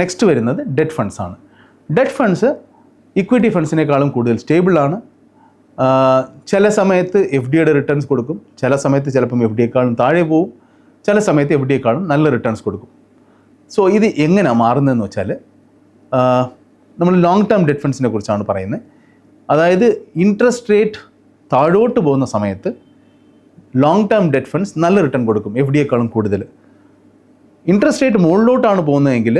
Next വരുന്നത് debt funds ആണ്. Debt funds equity ഫണ്ട്സിനേക്കാളും കൂടുതൽ സ്റ്റേബിളാണ് ചില സമയത്ത് എഫ് ഡിയുടെ റിട്ടേൺസ് കൊടുക്കും. ചില സമയത്ത് ചിലപ്പം എഫ് ഡിയേക്കാളും താഴെ പോവും. ചില സമയത്ത് എഫ് ഡിയേക്കാളും നല്ല റിട്ടേൺസ് കൊടുക്കും. സോ ഇത് എങ്ങനെയാണ് മാറുന്നതെന്ന് വെച്ചാൽ നമ്മൾ ലോങ് ടേം ഡെറ്റ് ഫണ്ട്സിനെ കുറിച്ചാണ് പറയുന്നത്. അതായത് ഇൻട്രസ്റ്റ് റേറ്റ് താഴോട്ട് പോകുന്ന സമയത്ത് ലോങ് ടേം ഡെറ്റ് ഫണ്ട്സ് നല്ല റിട്ടേൺ കൊടുക്കും. എഫ് ഡിയേക്കാളും കൂടുതൽ. ഇൻട്രസ്റ്റ് റേറ്റ് മുകളിലോട്ടാണ് പോകുന്നതെങ്കിൽ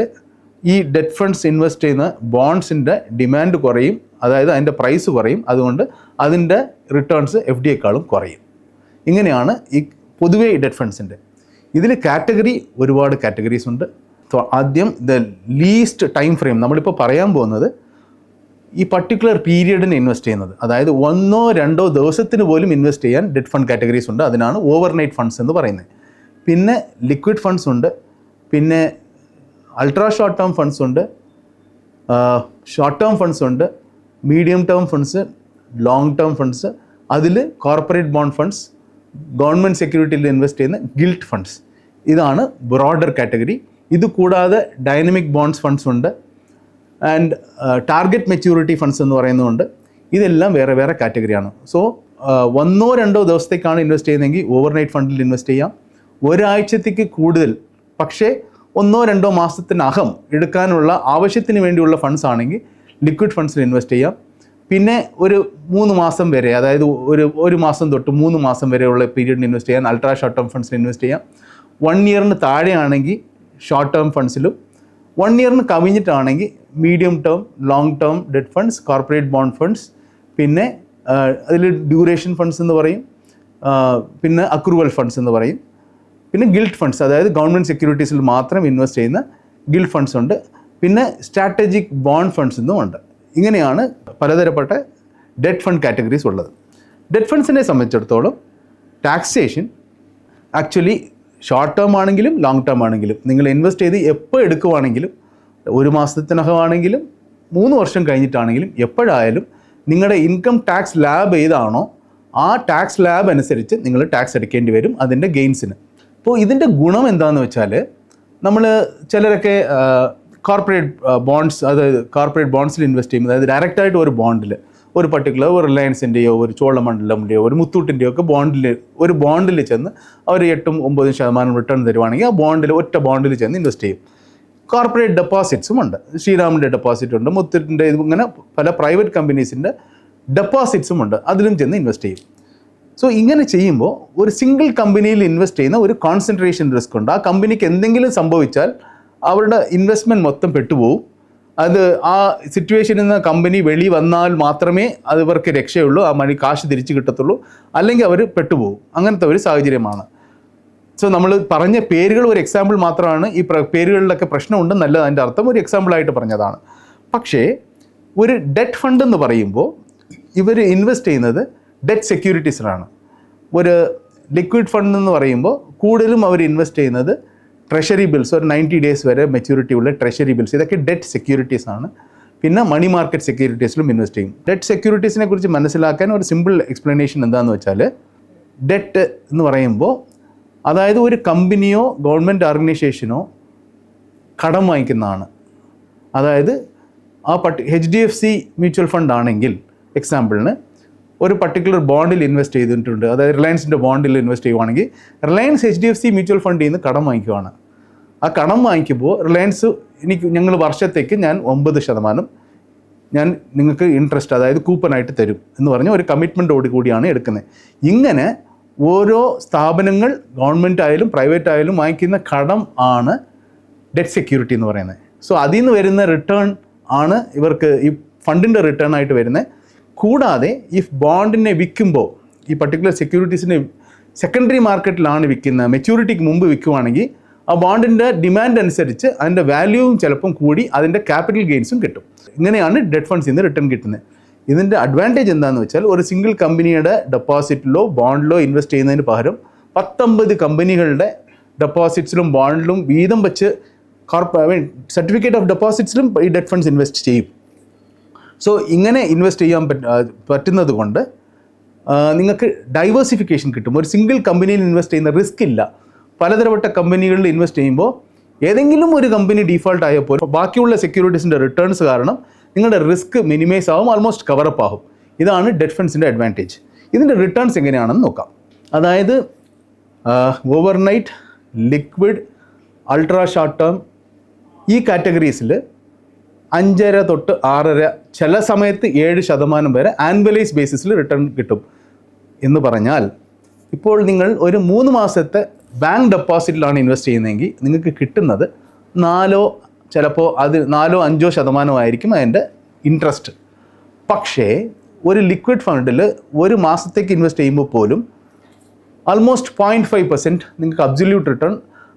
ഈ ഡെറ്റ് ഫണ്ട്സ് ഇൻവെസ്റ്റ് ചെയ്യുന്ന ബോൺസിന്റെ ഡിമാൻഡ് കുറയും. അതായത് അതിന്റെ പ്രൈസ് കുറയും. അതുകൊണ്ട് അതിന്റെ റിട്ടേൺസ് എഫ് ഡി ഡിയേക്കാളും കുറയും. ഇങ്ങനെയാണ് ഈ പൊതുവേ ഈ ഡെറ്റ് ഫണ്ട്സിന്റെ ഇതിൽ കാറ്റഗറി ഒരുപാട് കാറ്റഗറീസ് ഉണ്ട്. ആദ്യം ദ ലീസ്റ്റ് ടൈം ഫ്രെയിം നമ്മളിപ്പോൾ പറയാൻ പോകുന്നത് ഈ പർട്ടിക്കുലർ പീരിയഡിന് ഇൻവെസ്റ്റ് ചെയ്യുന്നത്. അതായത് ഒന്നോ രണ്ടോ ദിവസത്തിന് പോലും ഇൻവെസ്റ്റ് ചെയ്യാൻ ഡെറ്റ് ഫണ്ട് കാറ്റഗറീസ് ഉണ്ട്. അതിനാണ് ഓവർനൈറ്റ് ഫണ്ട്സ് എന്ന് പറയുന്നത്. പിന്നെ ലിക്വിഡ് ഫണ്ട്സ് ഉണ്ട്. പിന്നെ അൾട്രാ ഷോർട്ട് ടേം ഫണ്ട്സ് ഉണ്ട്. ഷോർട്ട് ടേം ഫണ്ട്സ് ഉണ്ട്. Medium term funds long term funds അതിൽ കോർപ്പറേറ്റ് ബോണ്ട് ഫണ്ട്സ് ഗവൺമെന്റ് സെക്യൂരിറ്റിയിൽ ഇൻവെസ്റ്റ് ചെയ്യുന്ന ഗിൽറ്റ് ഫണ്ട്സ് ഇതാണ് ബ്രോഡർ കാറ്റഗറി ഇത് കൂടാതെ ഡൈനമിക് ബോണ്ട്സ് ഫണ്ട്സ് ഉണ്ട്. ആൻഡ് ടാർഗറ്റ് മെച്യൂരിറ്റി ഫണ്ട്സ് എന്ന് പറയുന്നതുണ്ട്. ഇതെല്ലാം വേറെ വേറെ കാറ്റഗറിയാണ് സോ ഒന്നോ രണ്ടോ ദിവസത്തേക്കാണ് ഇൻവെസ്റ്റ് ചെയ്യുന്നതെങ്കിൽ ഓവർനൈറ്റ് ഫണ്ടിൽ ഇൻവെസ്റ്റ് ചെയ്യാം. ഒരാഴ്ചത്തേക്ക് കൂടുതൽ. പക്ഷേ ഒന്നോ രണ്ടോ മാസത്തിനകം എടുക്കാനുള്ള ആവശ്യത്തിന് വേണ്ടിയുള്ള ഫണ്ട്സ് ആണെങ്കിൽ ലിക്വിഡ് ഫണ്ട്സിൽ ഇൻവെസ്റ്റ് ചെയ്യാം. പിന്നെ ഒരു മൂന്ന് മാസം വരെ അതായത് ഒരു ഒരു മാസം തൊട്ട് മൂന്ന് മാസം വരെയുള്ള പീരീഡിന് ഇൻവെസ്റ്റ് ചെയ്യാൻ അൾട്രാ ഷോർട്ട് ടേം ഫണ്ട്സിൽ ഇൻവെസ്റ്റ് ചെയ്യാം. വൺ ഇയറിന് താഴെയാണെങ്കിൽ ഷോർട്ട് ടേം ഫണ്ട്സിലും വൺ ഇയറിന് കവിഞ്ഞിട്ടാണെങ്കിൽ medium term long term debt funds corporate bond funds പിന്നെ അതിൽ ഡ്യൂറേഷൻ ഫണ്ട്സ് എന്ന് പറയും. പിന്നെ അക്രൂവൽ ഫണ്ട്സ് എന്ന് പറയും. പിന്നെ ഗിൽഡ് ഫണ്ട്സ് അതായത് ഗവൺമെന്റ് സെക്യൂരിറ്റീസിൽ മാത്രം ഇൻവെസ്റ്റ് ചെയ്യുന്ന ഗിൽഡ് ഫണ്ട്സ് ഉണ്ട്. പിന്നെ സ്ട്രാറ്റജിക് ബോണ്ട് ഫണ്ട്സ് എന്നും ഉണ്ട്. ഇങ്ങനെയാണ് പലതരപ്പെട്ട ഡെറ്റ് ഫണ്ട് കാറ്റഗറീസ് ഉള്ളത്. ഡെറ്റ് ഫണ്ട്സിനെ സംബന്ധിച്ചിടത്തോളം ടാക്സേഷൻ ആക്ച്വലി ഷോർട്ട് ടേം ആണെങ്കിലും ലോങ് ടേം ആണെങ്കിലും നിങ്ങൾ ഇൻവെസ്റ്റ് ചെയ്ത് എപ്പോൾ എടുക്കുവാണെങ്കിലും ഒരു മാസത്തിനകമാണെങ്കിലും മൂന്ന് വർഷം കഴിഞ്ഞിട്ടാണെങ്കിലും എപ്പോഴായാലും നിങ്ങളുടെ ഇൻകം ടാക്സ് ലാബ് ഏതാണോ ആ ടാക്സ് ലാബ് അനുസരിച്ച് നിങ്ങൾ ടാക്സ് അടയ്ക്കേണ്ടി വരും അതിന്റെ ഗെയിൻസിന് അപ്പോൾ ഇതിന്റെ ഗുണം എന്താണെന്ന് വെച്ചാൽ നമ്മൾ ചിലരൊക്കെ കോർപ്പറേറ്റ് ബോണ്ട്സ് അതായത് കോർപ്പറേറ്റ് ബോണ്ട്സിൽ ഇൻവെസ്റ്റ് ചെയ്യുമ്പോൾ അതായത് ഡയറക്റ്റായിട്ട് ഒരു ബോണ്ടിൽ ഒരു പർട്ടിക്കുലർ ഒരു റിലയൻസിന്റെയോ ഒരു ചോളമണ്ഡലമിന്റെയോ ഒരു മുത്തൂട്ടിന്റെയോ ഒക്കെ ബോണ്ടിൽ ഒരു ബോണ്ടിൽ ചെന്ന് അവർ എട്ടും ഒമ്പതും ശതമാനം റിട്ടേൺ തരുവാണെങ്കിൽ ആ ബോണ്ടിൽ ഒറ്റ ബോണ്ടിൽ ചെന്ന് ഇൻവെസ്റ്റ് ചെയ്യും. കോർപ്പറേറ്റ് ഡെപ്പോസിറ്റ്സും ഉണ്ട്. ശ്രീരാമിന്റെ ഡെപ്പോസിറ്റ് ഉണ്ട് മുത്തൂറ്റിന്റെ ഇങ്ങനെ പല പ്രൈവറ്റ് കമ്പനീസിന്റെ ഡെപ്പോസിറ്റ്സും ഉണ്ട്. അതിലും ചെന്ന് ഇൻവെസ്റ്റ് ചെയ്യും. സോ ഇങ്ങനെ ചെയ്യുമ്പോൾ ഒരു സിംഗിൾ കമ്പനിയിൽ ഇൻവെസ്റ്റ് ചെയ്യുന്ന ഒരു കോൺസെൻട്രേഷൻ റിസ്ക് ഉണ്ട്. ആ കമ്പനിക്ക് എന്തെങ്കിലും സംഭവിച്ചാൽ അവരുടെ ഇൻവെസ്റ്റ്മെന്റ് മൊത്തം പെട്ടുപോകും അത് ആ സിറ്റുവേഷനിൽ നിന്ന് കമ്പനി വെളി വന്നാൽ മാത്രമേ അത് ഇവർക്ക് രക്ഷയുള്ളൂ. ആ മണി കാശ് തിരിച്ചു കിട്ടത്തുള്ളൂ. അല്ലെങ്കിൽ അവർ പെട്ടുപോകും അങ്ങനത്തെ ഒരു സാഹചര്യമാണ്. സോ നമ്മൾ പറഞ്ഞ പേരുകൾ ഒരു എക്സാമ്പിൾ മാത്രമാണ്. ഈ പേരുകളിലൊക്കെ പേരുകളിലൊക്കെ നല്ലത് അതിന്റെ അർത്ഥം ഒരു എക്സാമ്പിളായിട്ട് പറഞ്ഞതാണ്. പക്ഷേ ഒരു ഡെറ്റ് ഫണ്ട് എന്ന് പറയുമ്പോൾ ഇവർ ഇൻവെസ്റ്റ് ചെയ്യുന്നത് ഡെറ്റ് സെക്യൂരിറ്റീസിലാണ് ഒരു ലിക്വിഡ് ഫണ്ട് എന്ന് പറയുമ്പോൾ കൂടുതലും അവർ ഇൻവെസ്റ്റ് ചെയ്യുന്നത് ട്രഷറി ബിൽസ് ഒരു നയന്റി ഡേയ്സ് വരെ മെച്യൂരിറ്റി ഉള്ള ട്രഷറി ബിൽസ് ഇതൊക്കെ ഡെറ്റ് സെക്യൂരിറ്റീസ് ആണ്. പിന്നെ മണി മാർക്കറ്റ് സെക്യൂരിറ്റീസിലും ഇൻവെസ്റ്റ് ചെയ്യും. ഡെറ്റ് സെക്യൂരിറ്റീസിനെ കുറിച്ച് മനസ്സിലാക്കാൻ ഒരു സിമ്പിൾ എക്സ്പ്ലനേഷൻ എന്താണെന്ന് വെച്ചാൽ ഡെറ്റ് എന്ന് പറയുമ്പോൾ അതായത് ഒരു കമ്പനിയോ ഗവൺമെന്റ് ഓർഗനൈസേഷനോ കടം വാങ്ങിക്കുന്നതാണ്. അതായത് ആ പട്ടി H D F C mutual fund ആണെങ്കിൽ എക്സാമ്പിളിന് ഒരു പർട്ടിക്കുലർ ബോണ്ടിൽ ഇൻവെസ്റ്റ് ചെയ്തിട്ടുണ്ട്. അതായത് റിലയൻസിന്റെ ബോണ്ടിൽ ഇൻവെസ്റ്റ് ചെയ്യുവാണെങ്കിൽ Reliance H D F C mutual ഫണ്ടിൽ നിന്ന് കടം വാങ്ങിക്കുവാണ്. ആ കടം വാങ്ങിക്കുമ്പോൾ റിലയൻസ് എനിക്ക് ഞങ്ങൾ വർഷത്തേക്ക് ഞാൻ ഒമ്പത് ശതമാനം ഞാൻ നിങ്ങൾക്ക് ഇൻട്രസ്റ്റ് അതായത് കൂപ്പണായിട്ട് തരും എന്ന് പറഞ്ഞ് ഒരു കമ്മിറ്റ്മെന്റോട് കൂടിയാണ് എടുക്കുന്നത്. ഇങ്ങനെ ഓരോ സ്ഥാപനങ്ങൾ ഗവൺമെന്റ് ആയാലും പ്രൈവറ്റ് ആയാലും വാങ്ങിക്കുന്ന കടം ആണ് ഡെറ്റ് സെക്യൂരിറ്റി എന്ന് പറയുന്നത്. സോ അതിൽ നിന്ന് വരുന്ന റിട്ടേൺ ആണ് ഇവർക്ക് ഈ ഫണ്ടിന്റെ റിട്ടേൺ ആയിട്ട് വരുന്നത്. കൂടാതെ ഇഫ് ബോണ്ടിനെ വിൽക്കുമ്പോൾ ഈ പർട്ടിക്കുലർ സെക്യൂരിറ്റീസിനെ സെക്കൻഡറി മാർക്കറ്റിലാണ് വിൽക്കുന്നത്. മെച്യൂരിറ്റിക്ക് മുമ്പ് വിൽക്കുവാണെങ്കിൽ ആ ബോണ്ടിന്റെ ഡിമാൻഡ് അനുസരിച്ച് അതിന്റെ വാല്യൂവും ചിലപ്പം കൂടി അതിന്റെ ക്യാപിറ്റൽ ഗെയിൻസും കിട്ടും. ഇങ്ങനെയാണ് ഡെറ്റ് ഫണ്ട്സിൽ നിന്ന് റിട്ടേൺ കിട്ടുന്നത്. ഇതിന്റെ അഡ്വാന്റേജ് എന്താണെന്ന് വെച്ചാൽ ഒരു സിംഗിൾ കമ്പനിയുടെ ഡെപ്പോസിറ്റിലോ ബോണ്ടിലോ ഇൻവെസ്റ്റ് ചെയ്യുന്നതിന് പകരം പത്തൊമ്പത് കമ്പനികളുടെ ഡെപ്പോസിറ്റ്സിലും ബോണ്ടിലും വീതം വെച്ച് കോർപ്പ സർട്ടിഫിക്കറ്റ് ഓഫ് ഡെപ്പോസിറ്റ്സിലും ഈ ഡെറ്റ് ഫണ്ട്സ് ഇൻവെസ്റ്റ് ചെയ്യും. സോ ഇങ്ങനെ ഇൻവെസ്റ്റ് ചെയ്യാൻ പറ്റ പറ്റുന്നത് കൊണ്ട് നിങ്ങൾക്ക് ഡൈവേഴ്സിഫിക്കേഷൻ കിട്ടും. ഒരു സിംഗിൾ കമ്പനിയിൽ ഇൻവെസ്റ്റ് ചെയ്യുന്ന റിസ്ക് ഇല്ല. പലതരപ്പെട്ട കമ്പനികളിൽ ഇൻവെസ്റ്റ് ചെയ്യുമ്പോൾ ഏതെങ്കിലും ഒരു കമ്പനി ഡീഫോൾട്ട് ആയപ്പോൾ ബാക്കിയുള്ള സെക്യൂരിറ്റീസിന്റെ റിട്ടേൺസ് കാരണം നിങ്ങളുടെ റിസ്ക് മിനിമൈസ് ആവും ആൾമോസ്റ്റ് കവറപ്പ് ആവും. ഇതാണ് ഡെറ്റ് ഫണ്ട്സിന്റെ അഡ്വാന്റേജ് ഇതിന്റെ റിട്ടേൺസ് എങ്ങനെയാണെന്ന് നോക്കാം. അതായത് overnight liquid ultra short term ഈ കാറ്റഗറീസിൽ അഞ്ചര തൊട്ട് ആറര ചില സമയത്ത് ഏഴ് ശതമാനം വരെ ആൻവലൈസ് ബേസിസിൽ റിട്ടേൺ കിട്ടും. എന്ന് പറഞ്ഞാൽ ഇപ്പോൾ നിങ്ങൾ ഒരു മൂന്ന് മാസത്തെ ബാങ്ക് ഡെപ്പോസിറ്റിലാണ് ഇൻവെസ്റ്റ് ചെയ്യുന്നതെങ്കിൽ നിങ്ങൾക്ക് കിട്ടുന്നത് നാലോ ചിലപ്പോൾ അത് നാലോ അഞ്ചോ ശതമാനമായിരിക്കും അതിന്റെ ഇൻട്രസ്റ്റ് പക്ഷേ ഒരു ലിക്വിഡ് ഫണ്ടിൽ ഒരു മാസത്തേക്ക് ഇൻവെസ്റ്റ് ചെയ്യുമ്പോൾ പോലും ആൾമോസ്റ്റ് പോയിന്റ് ഫൈവ് പെർസെന്റ് നിങ്ങൾക്ക് അബ്സല്യൂട്ട് റിട്ടേൺ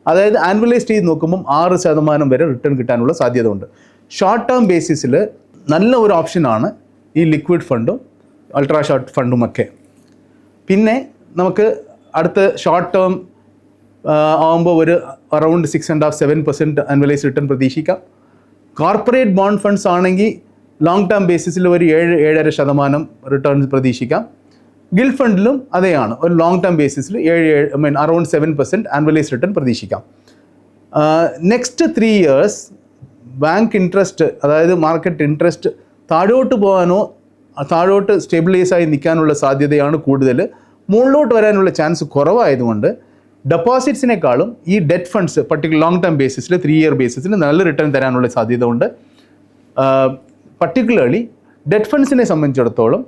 അതായത് ആനുവലൈസ് ചെയ്ത് നോക്കുമ്പം ആറ് ശതമാനം വരെ റിട്ടേൺ കിട്ടാനുള്ള സാധ്യത ഉണ്ട് ഷോർട്ട് ടേം ബേസിസിൽ നല്ല ഒരു ഓപ്ഷനാണ് ഈ ലിക്വിഡ് ഫണ്ടും അൾട്രാ ഷോർട്ട് ഫണ്ടും ഒക്കെ. പിന്നെ നമുക്ക് അടുത്ത ഷോർട്ട് ടേം ആകുമ്പോൾ ഒരു around six and half seven percent annualise return പ്രതീക്ഷിക്കാം. കോർപ്പറേറ്റ് ബോണ്ട് ഫണ്ട്സ് ആണെങ്കിൽ ലോങ് ടേം ബേസിസിൽ ഒരു ഏഴ് ഏഴര ശതമാനം റിട്ടേൺസ് പ്രതീക്ഷിക്കാം. ഗിൽ ഫണ്ടിലും അതെയാണ്. ഒരു ലോങ് ടേം ബേസിസിൽ ഏഴ് ഏഴ് I mean around seven percent annualise return പ്രതീക്ഷിക്കാം. Next three years bank interest അതായത് മാർക്കറ്റ് ഇൻട്രസ്റ്റ് താഴോട്ട് പോകാനോ താഴോട്ട് സ്റ്റെബിലൈസായി നിൽക്കാനുള്ള സാധ്യതയാണ് കൂടുതൽ. മുകളിലോട്ട് വരാനുള്ള ചാൻസ് കുറവായതുകൊണ്ട് ഡെപ്പോസിറ്റ്സിനേക്കാളും ഈ debt funds particular long term ബേസിസിൽ three year ബേസിസിൽ നല്ല റിട്ടേൺ തരാനുള്ള സാധ്യത ഉണ്ട് പർട്ടിക്കുലർലി ഡെറ്റ് ഫണ്ട്സിനെ സംബന്ധിച്ചിടത്തോളം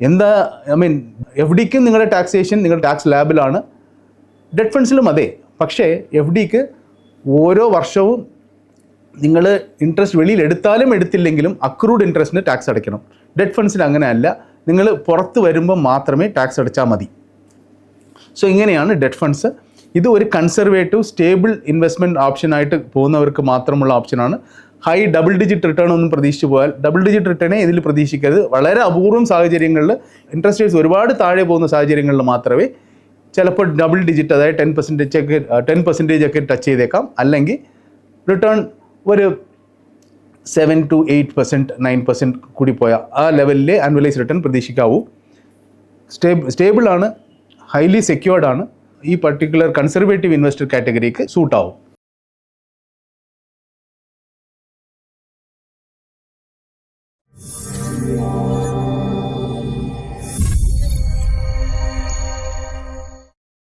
എന്താ ഐ മീൻ എഫ് ഡിക്കും നിങ്ങളുടെ ടാക്സേഷൻ നിങ്ങളുടെ ടാക്സ് ലാബിലാണ് ഡെറ്റ് ഫണ്ട്സിലും അതെ. പക്ഷേ എഫ് ഡിക്ക് ഓരോ വർഷവും നിങ്ങൾ ഇൻട്രസ്റ്റ് വെളിയിൽ എടുത്താലും എടുത്തില്ലെങ്കിലും അക്രൂഡ് ഇൻട്രസ്റ്റിന് ടാക്സ് അടയ്ക്കണം. ഡെറ്റ് ഫണ്ട്സിൽ അങ്ങനെയല്ല. നിങ്ങൾ പുറത്ത് വരുമ്പോൾ മാത്രമേ ടാക്സ് അടച്ചാൽ മതി. സോ ഇങ്ങനെയാണ് ഡെഡ് ഫണ്ട്സ് ഇത് ഒരു കൺസർവേറ്റീവ് സ്റ്റേബിൾ ഇൻവെസ്റ്റ്മെന്റ് ഓപ്ഷനായിട്ട് പോകുന്നവർക്ക് മാത്രമുള്ള ഓപ്ഷനാണ് ഹൈ ഡബിൾ ഡിജിറ്റ് റിട്ടേൺ ഒന്നും പ്രതീക്ഷിച്ചു പോയാൽ ഡബിൾ ഡിജിറ്റ് റിട്ടേണേ ഇതിൽ പ്രതീക്ഷിക്കരുത്. വളരെ അപൂർവം സാഹചര്യങ്ങളിൽ ഇൻട്രസ്റ്റ് റേറ്റ്സ് ഒരുപാട് താഴെ പോകുന്ന സാഹചര്യങ്ങളിൽ മാത്രമേ ചിലപ്പോൾ ഡബിൾ ഡിജിറ്റ് അതായത് ടെൻ പെർസെന്റേജ് ഒക്കെ ടെൻ പെർസെന്റേജ് ഒക്കെ ടച്ച് ചെയ്തേക്കാം. അല്ലെങ്കിൽ റിട്ടേൺ ഒരു seven to eight percent nine percent കൂടി പോയാൽ ആ ലെവലിലെ ആനുവലൈസ് റിട്ടേൺ പ്രതീക്ഷിക്കാവൂ. സ്റ്റേ സ്റ്റേബിളാണ് ഹൈലി സെക്യൂർഡ് ആണ്. ഈ പർട്ടിക്കുലർ കൺസർവേറ്റീവ് ഇൻവെസ്റ്റർ കാറ്റഗറിക്ക് സൂട്ടാവും